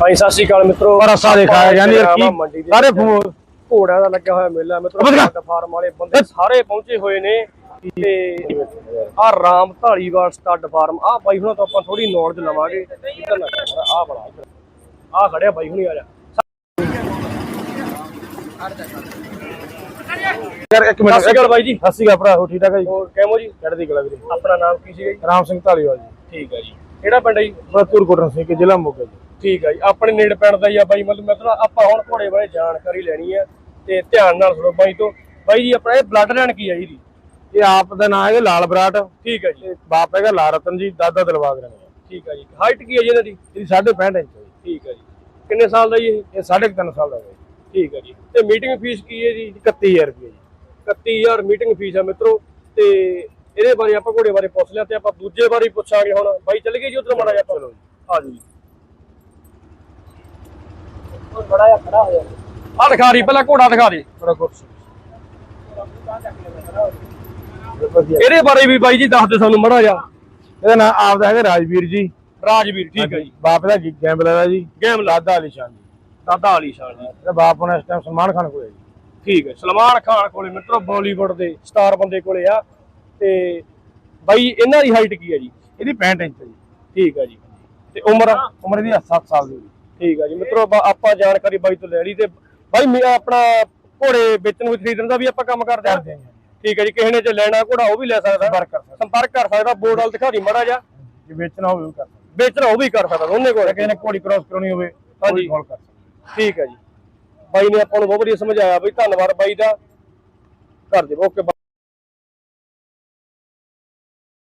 ਭਾਈ ਸਤਿ ਸ਼੍ਰੀ ਅਕਾਲ ਮਿੱਤਰੋ। ਪਰ ਅਸਾਂ ਦਿਖਾਇਆ ਜਾਂਦੀ ਯਾਰ ਕੀ ਸਾਰੇ ਫੋਨ ਘੋੜਿਆਂ ਦਾ ਲੱਗਿਆ ਹੋਇਆ ਮੇਲਾ। ਮਿੱਤਰੋ ਫਾਰਮ ਵਾਲੇ ਬੰਦੇ ਸਾਰੇ ਪਹੁੰਚੇ ਹੋਏ ਨੇ। ਤੇ ਆ ਰਾਮ ਢਾਲੀਵਾਲ ਸਟੱਡ ਫਾਰਮ। ਆ ਬਾਈ ਹੁਣਾਂ ਤੋਂ ਆਪਾਂ ਥੋੜੀ ਨੌਲੇਜ ਲਵਾਂਗੇ। ਇੱਧਰ ਨਾ ਆ ਬੜਾ ਆ ਖੜਿਆ ਬਾਈ ਹੁਣੀ ਆ ਜਾ। ਯਾਰ ਇੱਕ ਸਤਿ ਮਿੰਟ ਸ਼੍ਰੀ ਅਕਾਲ ਬਾਈ ਜੀ। ਸਤਿ ਸ਼੍ਰੀ ਅਕਾਲ ਭਰਾ ਹੋ ਠੀਕ ਠਾਕ ਹੈ ਜੀ? ਹੋਰ ਕਿਵੇਂ ਜੀ? ਚੜ੍ਹਦੀ ਕਲਾ ਵੀਰੇ। ਆਪਣਾ ਨਾਮ ਕੀ ਸੀਗਾ ਜੀ? ਰਾਮ ਸਿੰਘ ਢਾਲੀਵਾਲ ਜੀ। ਠੀਕ ਹੈ ਜੀ। ਕਿਹੜਾ ਪਿੰਡ ਹੈ ਜੀ? ਬਤੂਰ ਕੋਟਨ ਸਿੰਘ ਜ਼ਿਲ੍ਹਾ ਮੋਗਾ ਜੀ। ਠੀਕ ਹੈ ਜੀ ਆਪਣੇ ਨੇੜੇ ਪਿੰਡ ਦਾ ਹੀ ਆ ਬਾਈ ਮਤਲਬ ਮਤਲਬ ਆਪਾਂ ਹੁਣ ਘੋੜੇ ਬਾਰੇ ਜਾਣਕਾਰੀ ਲੈਣੀ ਹੈ ਤੇ ਧਿਆਨ ਨਾਲ ਸੁਣੋ ਬਾਈ ਤੋਂ। ਬਾਈ ਜੀ ਆਪਣਾ ਇਹ ਬਲੱਡ ਲਾਈਨ ਕੀ ਹੈ ਜੀ? ਇਹ ਆਪ ਦਾ ਨਾਮ ਹੈਗਾ ਲਾਲ ਬਰਾਟ। ਠੀਕ ਹੈ ਜੀ। ਬਾਪ ਹੈਗਾ ਲਾਲ ਰਤਨ ਜੀ ਦਾਦਾ ਦਿਲਬਾਗ ਰੰਗ ਠੀਕ ਹੈ ਜੀ। ਹਾਈਟ ਕੀ ਹੈ ਜੀ ਇਹਨਾਂ ਦੀ? ਇਹਦੀ 65 ਇੰਚ ਹੈ ਜੀ। ਠੀਕ ਹੈ ਜੀ। ਕਿੰਨੇ ਸਾਲ ਦਾ ਜੀ ਇਹ? ਇਹ 3.5 ਸਾਲ ਦਾ ਹੈ ਠੀਕ ਹੈ ਜੀ। ਤੇ ਮੀਟਿੰਗ ਫੀਸ ਕੀ ਹੈ ਜੀ? ਜੀ 31000 ਰੁਪਏ ਜੀ। 31000 ਮੀਟਿੰਗ ਫੀਸ ਹੈ ਮਿੱਤਰੋ। ਤੇ ਇਹਦੇ ਬਾਰੇ ਆਪਾਂ ਘੋੜੇ ਬਾਰੇ ਪੁੱਛ ਲਿਆ ਤੇ ਆਪਾਂ ਦੂਜੇ ਬਾਰੇ ਪੁੱਛਾਂਗੇ ਹੁਣ। ਬਾਈ ਚੱਲ ਗਏ ਜੀ ਉਧਰ ਮਾੜਾ ਜਿਹਾ ਚਲੋ ਆ ਜੀ। ਬੜਾ ਜਿਹਾ ਖੜਾ ਹੋਇਆ ਆ ਦਿਖਾ ਰਹੀ ਪਹਿਲਾਂ ਘੋੜਾ ਦਿਖਾ ਦੇ। ਬੜਾ ਕੁਰਸੀ ਵਧੀਆ। ਇਹਦੇ ਬਾਰੇ ਵੀ ਬਾਈ ਜੀ ਦੱਸ ਦੇ ਸਾਨੂੰ ਮੜਾ ਜਾ ਇਹਦਾ ਨਾਮ ਆਪ ਦਾ ਹੈਗਾ ਰਾਜਵੀਰ ਜੀ। ਰਾਜਵੀਰ ਠੀਕ ਹੈ ਜੀ। ਬਾਪ ਦਾ ਗੈਂਬਲਰ ਹੈ ਜੀ। ਗੇਮ ਦਾਦਾ ਅਲੀ ਸ਼ਾਨ ਜੀ। ਦਾਦਾ ਅਲੀ ਸ਼ਾਨ ਜੀ। ਇਹਦਾ ਬਾਪ ਹੁਣ ਇਸ ਟਾਈਮ ਸਲਮਾਨ ਖਾਨ ਕੋਲ ਜੀ। ਠੀਕ ਹੈ ਸਲਮਾਨ ਖਾਨ ਕੋਲੇ ਮਿੱਤਰੋ ਬਾਲੀਵੁੱਡ ਦੇ ਸਟਾਰ ਬੰਦੇ ਕੋਲੇ ਆ। ਤੇ ਬਾਈ ਇਹਨਾਂ ਦੀ ਹਾਈਟ ਕੀ ਹੈ ਜੀ? ਇਹਦੀ 65 ਇੰਚ ਹੈ ਜੀ। ਠੀਕ ਹੈ ਜੀ। ਤੇ ਉਮਰ? ਉਮਰ ਇਹਦੀ 7 ਸਾਲ ਦੀ। ਠੀਕ ਹੈ ਜੀ। ਮਿੱਤਰੋ ਆਪਾਂ ਜਾਣਕਾਰੀ ਬਾਈ ਤੋਂ ਲੈ ਲਈ ਤੇ ਬਾਈ ਮੇ- ਆਪਣਾ ਘੋੜੇ ਵੇਚਣ ਵਿੱਚ ਖਰੀਦਣ ਦਾ ਵੀ ਆਪਾਂ ਕੰਮ ਕਰਦੇ ਕਰਦੇ ਹਾਂ ਠੀਕ ਹੈ ਜੀ। ਕਿਸੇ ਨੇ ਜੇ ਲੈਣਾ ਘੋੜਾ ਉਹ ਵੀ ਲੈ ਸਕਦਾ। ਸੰਪਰਕ ਕਰ ਸਕਦੇ। ਸੰਪਰਕ ਕਰ ਸਕਦਾ। ਬੋਰਡ ਵਾਲ ਦਿਖਾ ਦੀ ਮੜਾ ਜਾ ਜੇ ਵੇਚਣਾ ਹੋਵੇ ਉਹ ਕਰ ਸਕਦੇ। ਵੇਚਣਾ ਉਹ ਵੀ ਕਰ ਸਕਦਾ ਦੋਨੇ ਕੋਲ ਕਿਸੇ ਨੇ ਘੋੜੀ ਕ੍ਰਾਸ ਕਰਾਉਣੀ ਹੋਵੇ ਹਾਂਜੀ। ਕਾਲ ਕਰ ਸਕਦਾ। ਠੀਕ ਹੈ ਜੀ। ਬਾਈ ਨੇ ਆਪਾਂ ਨੂੰ ਬਹੁਤ ਵਧੀਆ ਸਮਝਾਇਆ। ਬਈ ਧੰਨਵਾਦ ਬਾਈ ਦਾ। ਕਰ ਦੇ ਓਕੇ